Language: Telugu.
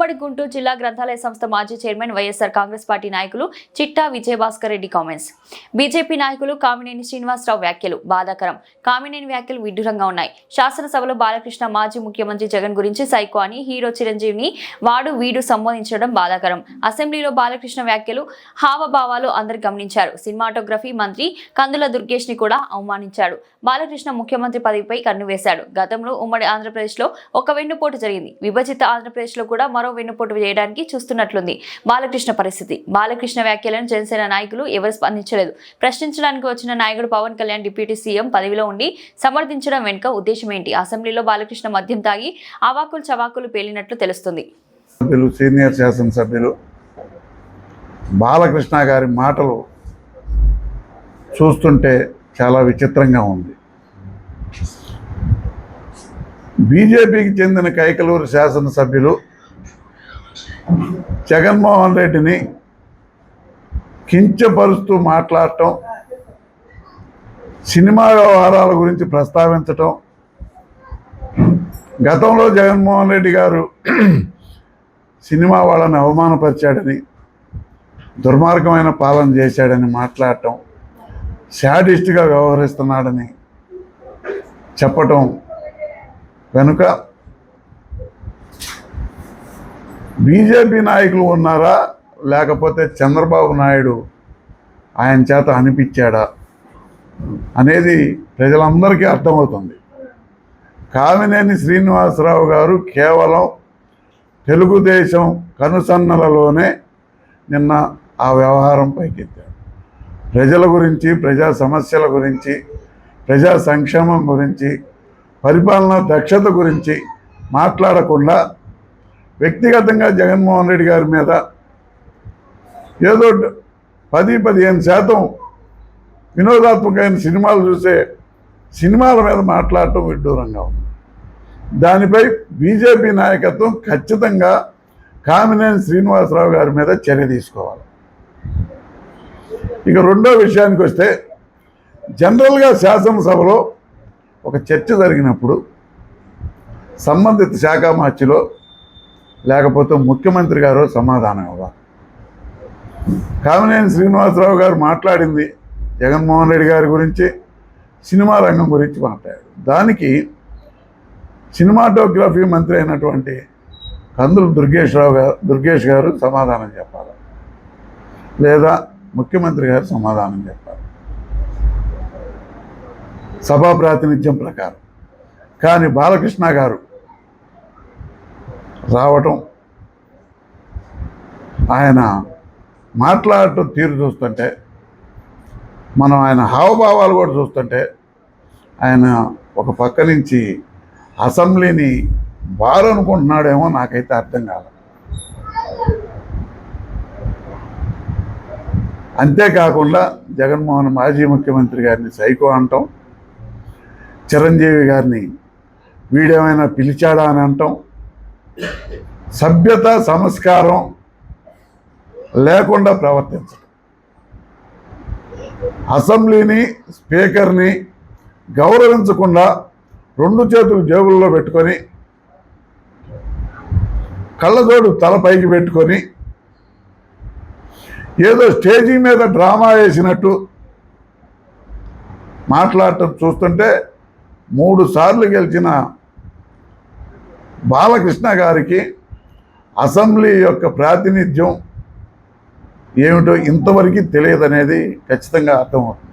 ఉమ్మడి గుంటూరు జిల్లా గ్రంథాలయ సంస్థ మాజీ చైర్మన్ వైఎస్ఆర్ కాంగ్రెస్ పార్టీ నాయకులు చిట్టా విజయభాస్కర్ రెడ్డి కామెంట్స్. బీజేపీ నాయకులు కామినేని శ్రీనివాసరావు వ్యాఖ్యలు బాధాకరం. కామినేని వ్యాఖ్యలు విడ్డూరంగా ఉన్నాయి. శాసనసభలో బాలకృష్ణ మాజీ ముఖ్యమంత్రి జగన్ గురించి సైకో అని హీరో చిరంజీవిని వాడు వీడు సంబోధించడం బాధాకరం. అసెంబ్లీలో బాలకృష్ణ వ్యాఖ్యలు హావభావాలు అందరు గమనించారు. సినిమాటోగ్రఫీ మంత్రి కందుల దుర్గేష్ని కూడా అవమానించాడు. బాలకృష్ణ ముఖ్యమంత్రి పదవిపై కన్ను వేశాడు. గతంలో ఉమ్మడి ఆంధ్రప్రదేశ్లో ఒక వెన్నుపోటు జరిగింది. విభజిత ఆంధ్రప్రదేశ్లో కూడా మరో వెన్నుపోటు చేయడానికి చూస్తున్నట్లుంది. బాలకృష్ణ పరిస్థితి. బాలకృష్ణ వ్యాఖ్యలను జనసేన నాయకులు ఎవరు స్పందించలేదు. ప్రశ్నించడానికి వచ్చిన నాయకుడు పవన్ కళ్యాణ్ డిప్యూటీ సీఎం పదవిలో ఉండి సమర్థించడం వెనుక ఉద్దేశం ఏంటి? అసెంబ్లీలో బాలకృష్ణ మద్యం తాగి అవాకులు చవాకులు పేలినట్లు తెలుస్తుంది. సీనియర్ శాసనసభ్యులు బాలకృష్ణ గారి మాటలు చూస్తుంటే చాలా విచిత్రంగా ఉంది. బీజేపీకి చెందిన కైకలూరు శాసనసభ్యులు జగన్మోహన్ రెడ్డిని కించపరుస్తూ మాట్లాడటం సినిమా వ్యవహారాల గురించి ప్రస్తావించటం. గతంలో జగన్మోహన్ రెడ్డి గారు సినిమా వాళ్ళని అవమానపరిచాడని దుర్మార్గమైన పాలన చేశాడని మాట్లాడటం శాడిస్ట్గా వ్యవహరిస్తున్నాడని చెప్పటం వెనుక బీజేపీ నాయకులు ఉన్నారా? లేకపోతే చంద్రబాబు నాయుడు ఆయన చేత అనిపించాడా? అనేది ప్రజలందరికీ అర్థమవుతుంది. కామినేని శ్రీనివాసరావు గారు కేవలం తెలుగుదేశం కనుసన్నలలోనే నిన్న ఆ వ్యవహారం పైకెత్తాడు. ప్రజల గురించి ప్రజా సమస్యల గురించి ప్రజా సంక్షేమం గురించి పరిపాలన దక్షత గురించి మాట్లాడకుండా వ్యక్తిగతంగా జగన్మోహన్ రెడ్డి గారి మీద ఏదో పది పదిహేను శాతం వినోదాత్మకమైన సినిమాలు చూసే సినిమాల మీద మాట్లాడటం విడ్డూరంగా ఉంది. దానిపై బీజేపీ నాయకత్వం ఖచ్చితంగా కామినేని శ్రీనివాసరావు గారి మీద చర్య తీసుకోవాలి. ఇక రెండో విషయానికి వస్తే జనరల్గా శాసనసభలో ఒక చర్చ జరిగినప్పుడు సంబంధిత శాఖ మార్చిలో లేకపోతే ముఖ్యమంత్రి గారు సమాధానం ఇవ్వాలి. కామినేని శ్రీనివాసరావు గారు మాట్లాడింది జగన్మోహన్ రెడ్డి గారి గురించి సినిమా రంగం గురించి మాట్లాడారు. దానికి సినిమాటోగ్రఫీ మంత్రి అయినటువంటి కందులు దుర్గేశ్వరరావు గారు దుర్గేష్ గారు సమాధానం చెప్పాలి. లేదా ముఖ్యమంత్రి గారు సమాధానం చెప్పాలి. సభా ప్రాతినిధ్యం ప్రకారం. కానీ బాలకృష్ణ గారు రావటం ఆయన మాట్లాడటం తీరు చూస్తుంటే మనం ఆయన హావభావాలు కూడా చూస్తుంటే ఆయన ఒక పక్క నుంచి అసెంబ్లీని బారనుకుంటున్నాడేమో నాకైతే అర్థం కాదు అంతేకాకుండా జగన్మోహన్ మాజీ ముఖ్యమంత్రి గారిని సైకో అంటాం చిరంజీవి గారిని వీడేమైనా పిలిచాడా అని అంటాం సభ్యత సంస్కారం లేకుండా ప్రవర్తించడం. అసెంబ్లీని స్పీకర్ని గౌరవించకుండా రెండు చేతులు జేబుల్లో పెట్టుకొని కళ్ళజోడు తల పైకి పెట్టుకొని ఏదో స్టేజీ మీద డ్రామా వేసినట్టు మాట్లాడటం చూస్తుంటే మూడు సార్లు గెలిచిన బాలకృష్ణ గారికి అసెంబ్లీ యొక్క ప్రాతినిధ్యం ఏమిటో ఇంతవరకు తెలియదనేది ఖచ్చితంగా అర్థమవుతుంది.